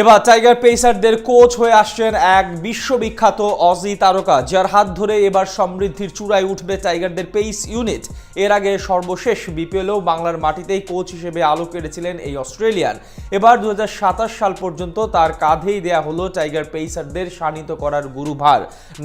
এবার tiger পেসারদের coach হয়ে আসছেন এক বিশ্ববিখ্যাত অজি তারকা, যার হাত ধরে এবার সমৃদ্ধির চূড়ায় উঠবে টাইগারদের পেস ইউনিট এর আগে সর্বশেষ বিপিএলও বাংলার মাটিতেই কোচ হিসেবে আলো কেড়েছিলেন এই অস্ট্রেলিয়ান। এবার দু সাল পর্যন্ত তার কাঁধেই দেয়া হলো টাইগার পেসারদের শানিত করার গুরুভার।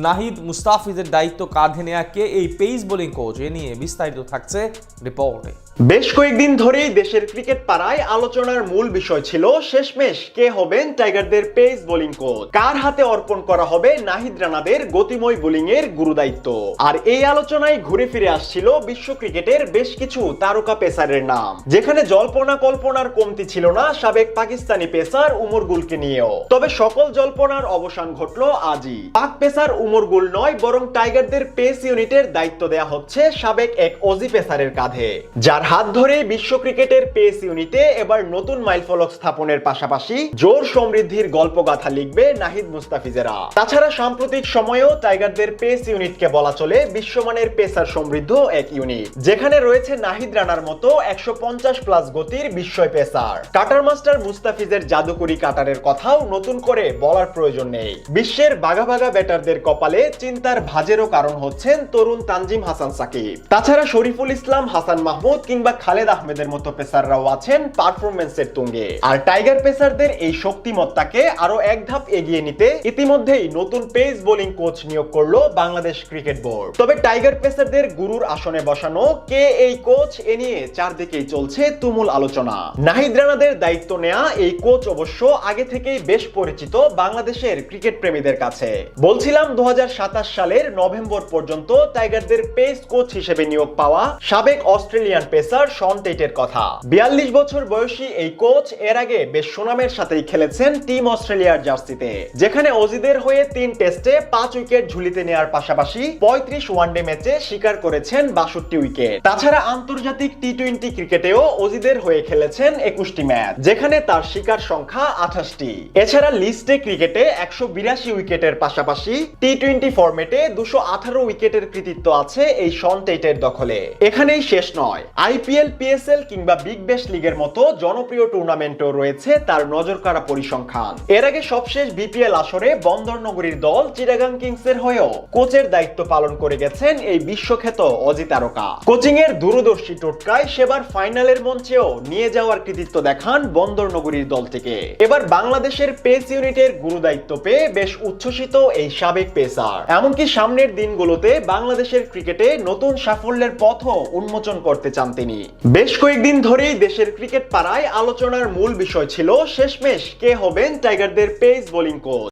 নাহিদ মুস্তাফিজের দায়িত্ব কাঁধে নেয়া কে এই পেস বোলিং কোচ এ নিয়ে বিস্তারিত থাকছে রিপোর্টে। বেশ কয়েকদিন ধরেই দেশের ক্রিকেট পাড়ায় আলোচনার মূল বিষয় ছিল শেষমেশ কে হবেন টাইগারদের পেস বোলিং কোচ। কার হাতে অর্পণ করা হবে নাহিদ রানাদের গতিময় বোলিং এর গুরুদায়িত্ব? আর এই আলোচনায় ঘুরে ফিরে আসছিল বিশ্ব ক্রিকেটের বেশ কিছু তারকা পেসারের নাম। যেখানে জল্পনা কল্পনার কমতি ছিল না সাবেক পাকিস্তানি পেসার উমর গুলকে নিয়েও। তবে সকল জল্পনার অবসান ঘটলো আজই। পাক পেসার উমর গুল নয়, বরং টাইগারদের পেস ইউনিটের দায়িত্ব দেয়া হচ্ছে সাবেক এক অজি পেসারের কাঁধে। যার হাত ধরে বিশ্ব ক্রিকেটের পেস ইউনিটে এবার নতুন মাইলফলক স্থাপনের পাশাপাশি জোর সমৃদ্ধির গল্পগাথা লিখবে নাহিদ মুস্তাফিজেরা। তাছাড়া সাম্প্রতিক সময়েও টাইগারদের পেস ইউনিটকে বলা চলে বিশ্বমানের পেসার সমৃদ্ধ এক ইউনিট, যেখানে রয়েছে নাহিদ রানার মতো একশো পঞ্চাশ প্লাস গতির বিস্ময় পেসার। কাটার মাস্টার মুস্তাফিজের জাদুকরি কাটারের কথাও নতুন করে বলার প্রয়োজন নেই। বিশ্বের বাঘা বাঘা ব্যাটারদের কপালে চিন্তার ভাজেরও কারণ হচ্ছেন তরুণ তানজিম হাসান সাকিব। তাছাড়া শরীফুল ইসলাম, হাসান মাহমুদ কিংবা খালেদ আহমেদের মতো পেসাররাও আছেন পারফরমেন্সের তুঙ্গে। আর টাইগার পেসারদের এই শক্তিমত্তাকে আরও এক ধাপ এগিয়ে নিতে ইতিমধ্যেই নতুন পেস বোলিং কোচ নিয়োগ করল বাংলাদেশ ক্রিকেট বোর্ড। তবে টাইগার পেসারদের গুরুর আসনে বসানো কে এই কোচ এ নিয়ে চারদিকেই চলছে তুমুল আলোচনা। নাহিদ রানাদের দায়িত্ব নেয়া এই কোচ অবশ্য আগে থেকেই বেশ পরিচিত বাংলাদেশের ক্রিকেট প্রেমীদের কাছে। বলছিলাম দু হাজার সাতাশ সালের নভেম্বর পর্যন্ত টাইগারদের পেস কোচ হিসেবে নিয়োগ পাওয়া সাবেক অস্ট্রেলিয়ান পেসার শন টেটের কথা। বিয়াল্লিশ বছর বয়সী এই কোচ এর আগে বেশ সুনামের সাথেই খেলেছেন টিম অস্ট্রেলিয়ার জার্সিতে, যেখানে অজিদের হয়ে তিন টেস্টে পাঁচ উইকেট ঝুলিতে নেওয়ার পাশাপাশি পঁয়ত্রিশ ওয়ানডে ম্যাচে শিকার করেছেন বাষট্টি উইকেট। তাছাড়া আন্তর্জাতিক টি টোয়েন্টি ক্রিকেটেও অজিদের হয়ে খেলেছেন একুশটি ম্যাচ, যেখানে তার শিকার সংখ্যা আঠাশটি। এছাড়া লিস্টে ক্রিকেটে একশো বিরাশি উইকেটের পাশাপাশি টি টোয়েন্টি ফরম্যাটে দুশো আঠারো উইকেটের কৃতিত্ব আছে এই শন টেটের দখলে। এখানেই শেষ নয়, আইপিএল, পিএসএল কিংবা বিগ ব্যাশ লিগের মতো জনপ্রিয় টুর্নামেন্টও রয়েছে তার নজর নজরকাড়া পরিসংখ্যান। এর আগে সবশেষ বিপিএল আসরে বন্দরনগরীর দল চিরাগাং কিংসের হয়েও কোচের দায়িত্ব পালন করে গেছেন এই বিশ্বখ্যাত অজি তারকা। কোচিং এর দূরদর্শী টোটকায় সেবার ফাইনালের মঞ্চেও নিয়ে যাওয়ার কৃতিত্ব দেখান বন্দরনগরীর দল থেকে। এবার বাংলাদেশের পেস ইউনিটের গুরুদায়িত্ব পেয়ে বেশ উচ্ছ্বসিত এই সাবেক পেসার। এমনকি সামনের দিনগুলোতে বাংলাদেশের ক্রিকেটে নতুন সাফল্যের পথও উন্মোচন করতে চান তিনি। বেশ কয়েকদিন ধরেই দেশের ক্রিকেট পাড়ায় আলোচনার মূল বিষয় ছিল শেষমেশ কে হবেন টাইগারদের পেস বোলিং কোচ